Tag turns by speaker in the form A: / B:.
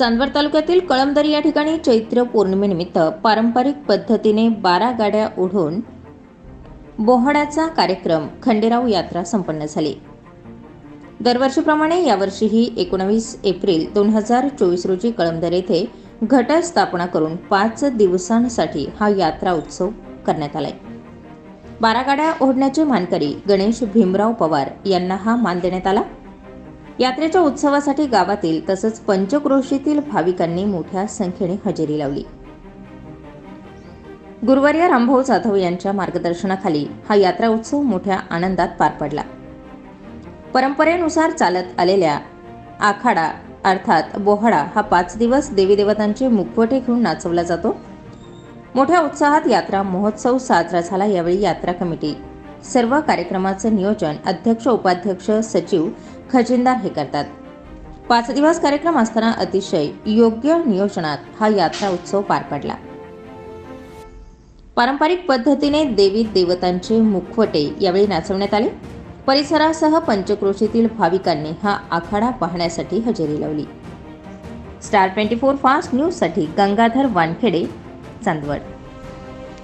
A: चांदवड तालुक्यातील कळमदरी या ठिकाणी चैत्र पौर्णिमेनिमित्त पारंपरिक पद्धतीने बारा गाड्या ओढून बोहाड्याचा कार्यक्रम खंडेराव यात्रा संपन्न झाली. दरवर्षीप्रमाणे यावर्षीही एकोणावीस एप्रिल दोन हजार चोवीस रोजी कळमदर येथे घटस्थापना करून पाच दिवसांसाठी हा यात्रा उत्सव करण्यात आलाय. बारा गाड्या ओढण्याचे मानकरी गणेश भीमराव पवार यांना हा मान देण्यात आला. यात्रेच्या उत्सवासाठी गावातील तसंच पंचक्रोशीतील भाविकांनी मोठ्या संख्येने हजेरी लावली. गुरुवारी रामभाऊ जाधव यांच्या मार्गदर्शनाखाली हा यात्रा उत्सव मोठ्या आनंदात पार पडला. परंपरेनुसार चालत आलेल्या आखाडा अर्थात बोहाडा हा पाच दिवस देवी देवतांचे मुखवटे घेऊन नाचवला जातो. मोठ्या उत्साहात यात्रा महोत्सव साजरा झाला. यावेळी यात्रा कमिटी सर्व कार्यक्रमाचं नियोजन अध्यक्ष उपाध्यक्ष सचिव खजिनदार हे करतात. पाच दिवस कार्यक्रम असताना अतिशय योग्य नियोजनात हा यात्रा उत्सव पार पडला. पारंपरिक पद्धतीने देवी देवतांचे मुखवटे यावेळी नाचवण्यात आले. परिसरासह पंचक्रोशीतील भाविकांनी हा आखाडा पाहण्यासाठी हजेरी लावली. स्टार ट्वेंटी फोर फास्ट न्यूजसाठी गंगाधर वानखेडे चांदवड.